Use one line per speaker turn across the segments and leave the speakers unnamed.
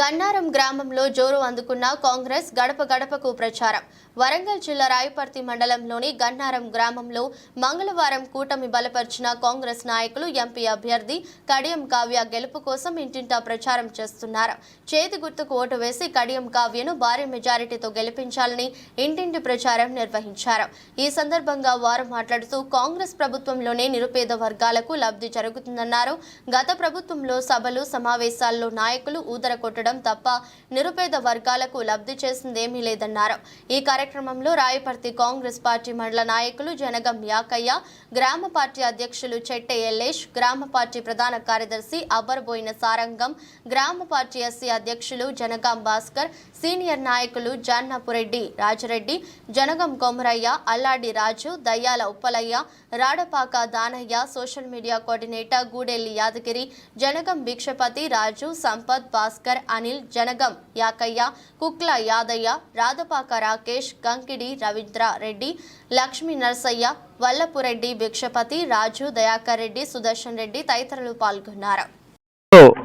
గన్నారం గ్రామంలో జోరు అందుకున్న కాంగ్రెస్ గడప గడపకు ప్రచారం. వరంగల్ జిల్లా రాయపర్తి మండలంలోని గన్నారం గ్రామంలో మంగళవారం కూటమి బలపరిచిన కాంగ్రెస్ నాయకులు ఎంపీ అభ్యర్థి కడియం కావ్య గెలుపు కోసం ఇంటింటా ప్రచారం చేస్తున్నారు. చేతి గుర్తుకు ఓటు వేసి కడియం కావ్యను భారీ మెజారిటీతో గెలిపించాలని ఇంటింటి ప్రచారం నిర్వహించారు. ఈ సందర్భంగా వారు మాట్లాడుతూ కాంగ్రెస్ ప్రభుత్వంలోనే నిరుపేద వర్గాలకు లబ్ధి జరుగుతుందన్నారు. గత ప్రభుత్వంలో సభలు సమావేశాల్లో నాయకులు ఊదర కొట్టడం తప్ప నిరుపేద వర్గాలకు లబ్ధి చేసిందేమీ లేదన్నారు. ఈ కార్యక్రమంలో రాయపర్తి కాంగ్రెస్ పార్టీ మండల నాయకులు జనగం యాకయ్య గ్రామ పార్టీ అధ్యక్షులు చెట్టె ఎల్లేష్ గ్రామ పార్టీ ప్రధాన కార్యదర్శి అబ్బర్బోయిన సారంగం గ్రామ పార్టీ ఎస్సీ అధ్యక్షులు జనగాం భాస్కర్ సీనియర్ నాయకులు జాన్నపురెడ్డి Raja Reddy Jangaon Komaraiah Alladi Raju Dayyala Uppalaiah Radapaka Danaiah social media coordinator Gudelli Yadagiri Janagam Bhikshapathi Raju Sampath Bhaskar Anil Janagam Yakaiah Kukla Yadaiah Radhapaka Rakesh Gankidi Ravindra Reddy Lakshmi Narasaiah Vallapureddy Bhikshapathi Raju Dayakar Reddy Sudarshan Reddy తదితరులు పాల్గొన్నారు.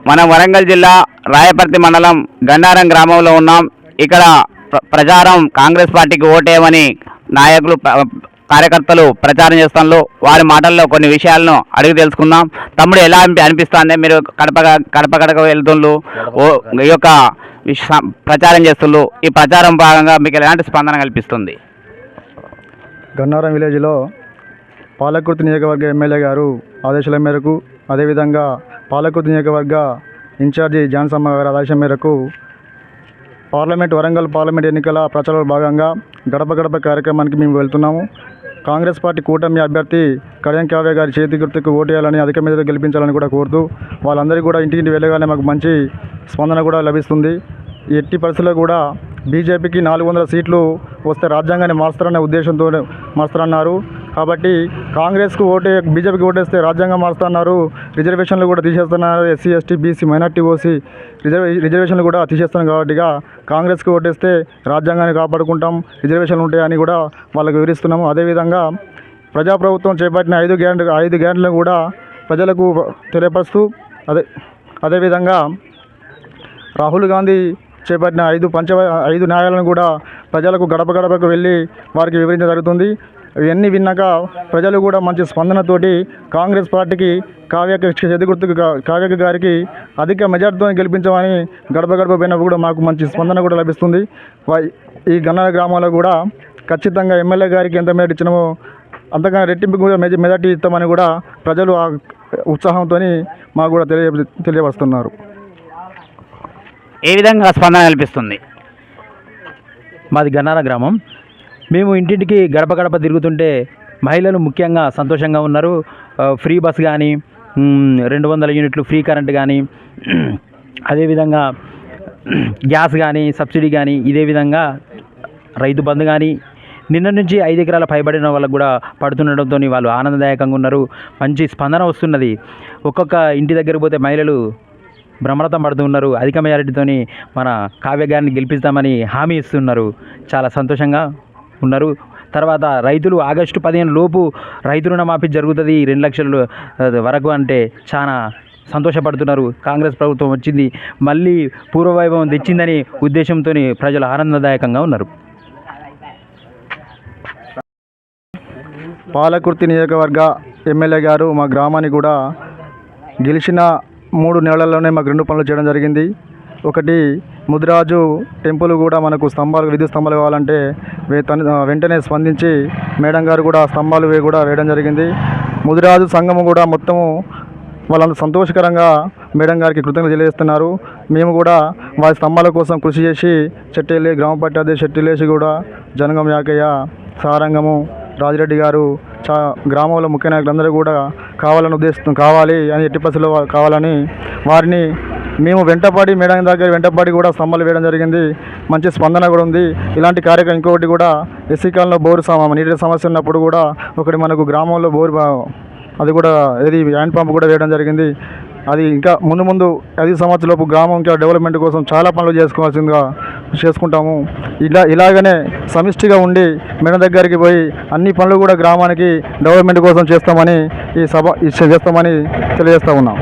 మనం వరంగల్ జిల్లా రాయపర్తి మండలం గండారం గ్రామంలో ఉన్నాం. ఇక్కడ ప్ర- ప్రచారం కాంగ్రెస్ పార్టీకి ఓటేయమని నాయకులు కార్యకర్తలు ప్రచారం చేస్తున్నారు వారి మాటల్లో కొన్ని విషయాలను అడిగి తెలుసుకుందాం. తమ్ముడు ఎలా అనిపి అనిపిస్తుంది? మీరు కడప కడప కడప వెళ్తుండ్రు. ఓ ఈ యొక్క ప్రచారం చేస్తుండ్రు. ఈ ప్రచారం భాగంగా మీకు ఎలాంటి స్పందన కల్పిస్తుంది?
గన్నారం విలేజ్లో పాలకుర్తి నియోజకవర్గ ఎమ్మెల్యే గారు ఆదేశాల మేరకు అదేవిధంగా పాలకుర్తి నియోజకవర్గ ఇన్ఛార్జి జాన్సమ్మ గారి ఆదేశం మేరకు పార్లమెంట్ వరంగల్ పార్లమెంట్ ఎన్నికల ప్రచారంలో భాగంగా గడప గడప కార్యక్రమానికి మేము వెళ్తున్నాము. కాంగ్రెస్ పార్టీ కూటమి అభ్యర్థి కళ్యాణ్ కావ్య గారి చేతి గుర్తుకు ఓటేయాలని అధిక మీద గెలిపించాలని కూడా కోరుతూ వాళ్ళందరికీ కూడా ఇంటికింటి వెళ్ళగానే మాకు మంచి స్పందన కూడా లభిస్తుంది. ఎట్టి పరిస్థితుల్లో కూడా బీజేపీకి నాలుగు వందల సీట్లు వస్తే రాజ్యాంగాన్ని మార్స్తారనే ఉద్దేశంతో మార్స్తారన్నారు. కాబట్టి కాంగ్రెస్కు ఓటే బీజేపీకి ఓటేస్తే రాజ్యాంగం మారుస్తున్నారు. రిజర్వేషన్లు కూడా తీసేస్తున్నారు. SC ST BC minority OC reserve రిజర్వేషన్లు కూడా తీసేస్తున్నారు కాబట్టిగా కాంగ్రెస్కి ఓటేస్తే రాజ్యాంగాన్ని కాపాడుకుంటాం. రిజర్వేషన్లు ఉంటాయని కూడా వాళ్ళకు వివరిస్తున్నాము. అదేవిధంగా ప్రజాప్రభుత్వం చేపట్టిన ఐదు గ్యారెంటీ ఐదు గ్యారెంటీలను కూడా ప్రజలకు తెలియపరుస్తూ అదే అదేవిధంగా రాహుల్ గాంధీ చేపట్టిన ఐదు పంచ ఐదు న్యాయాలను కూడా ప్రజలకు గడప గడపకు వెళ్ళి వారికి వివరించడం జరుగుతుంది. ఇవన్నీ విన్నాక ప్రజలు కూడా మంచి స్పందనతోటి కాంగ్రెస్ పార్టీకి కావ్యక చెదుగుర్తుకు కావ్యక గారికి అధిక మెజార్టీతో గెలిపించమని గడప గడప పోయినప్పుడు కూడా మాకు మంచి స్పందన కూడా లభిస్తుంది. వా- ఈ గన్న గ్రామంలో కూడా ఖచ్చితంగా ఎమ్మెల్యే గారికి ఎంత మేర ఇచ్చినామో అంతకన్నా రెట్టింపు కూడా మెజ మెజార్టీ ఇస్తామని కూడా ప్రజలు ఆ ఉత్సాహంతో మాకు కూడా తెలియ తెలియవస్తున్నారు
ఏ విధంగా స్పందన కల్పిస్తుంది?
మాది గన్నార గ్రామం. మేము ఇంటింటికి గడప గడప తిరుగుతుంటే మహిళలు ముఖ్యంగా సంతోషంగా ఉన్నారు. ఫ్రీ బస్ కానీ రెండు వందల యూనిట్లు ఫ్రీ కరెంట్ కానీ అదేవిధంగా గ్యాస్ కానీ సబ్సిడీ కానీ ఇదే విధంగా రైతు బంధు కానీ నిన్న నుంచి ఐదు ఎకరాల పైబడిన వాళ్ళకు కూడా పడుతుండడంతో వాళ్ళు ఆనందదాయకంగా ఉన్నారు. మంచి స్పందన వస్తున్నది. ఒక్కొక్క ఇంటి దగ్గర పోతే మహిళలు భ్రమరతం పడుతున్నారు అధిక మెజారిటీతోని మన కావ్య గారిని గెలిపిస్తామని హామీ ఇస్తున్నారు. చాలా సంతోషంగా ఉన్నారు. తర్వాత రైతులు ఆగస్టు పదిహేను లోపు రైతు రుణమాఫీ జరుగుతుంది. రెండు లక్షల వరకు అంటే చాలా సంతోషపడుతున్నారు. కాంగ్రెస్ ప్రభుత్వం వచ్చింది. మళ్ళీ పూర్వవైభవం తెచ్చిందని ఉద్దేశంతో ప్రజలు ఆనందదాయకంగా ఉన్నారు.
పాలకుర్తి నియోజకవర్గ ఎమ్మెల్యే గారు మా గ్రామాన్ని కూడా గెలిచిన మూడు నెలల్లోనే మాకు రెండు పనులు చేయడం జరిగింది. ఒకటి ముదిరాజు టెంపుల్ కూడా మనకు స్తంభాలు విద్యుత్ స్తంభాలు కావాలంటే తన- వెంటనే స్పందించి మేడం గారు కూడా స్తంభాలు కూడా వేయడం జరిగింది. ముదిరాజు సంఘము కూడా మొత్తము వాళ్ళంతా సంతోషకరంగా మేడం గారికి కృతజ్ఞతలు తెలియజేస్తున్నారు. మేము కూడా వారి స్తంభాల కోసం కృషి చేసి చెట్టెల్లి గ్రామ పంచాయతీ చెట్టిలేసి కూడా జనగం యాకయ్య సారంగము రాజిరెడ్డి గారు చా గ్రామంలో ముఖ్య నాయకులందరూ కూడా కావాలని ఉద్దేశం కావాలి అని ఎట్టి పరిస్థితుల్లో కావాలని వారిని మేము వెంటపడి మేడం దగ్గర వెంటపడి కూడా స్తంభాలు వేయడం జరిగింది. మంచి స్పందన కూడా ఉంది. ఇలాంటి కార్యక్రమం ఇంకొకటి కూడా ఎస్సీ కాలంలో బోరు సమా నీటి సమస్య ఉన్నప్పుడు కూడా ఒకటి మనకు గ్రామంలో బోరు అది కూడా ఏది హ్యాండ్ పంప్ కూడా వేయడం జరిగింది. అది ఇంకా ముందు ముందు ఐదు సంవత్సరాలపు గ్రామం ఇంకా డెవలప్మెంట్ కోసం చాలా పనులు చేసుకోవాల్సిందిగా చేసుకుంటాము. ఇలా ఇలాగనే సమిష్టిగా ఉండి మేడం దగ్గరికి పోయి అన్ని పనులు కూడా గ్రామానికి డెవలప్మెంట్ కోసం చేస్తామని ఈ సభ చేస్తామని తెలియజేస్తా ఉన్నాం.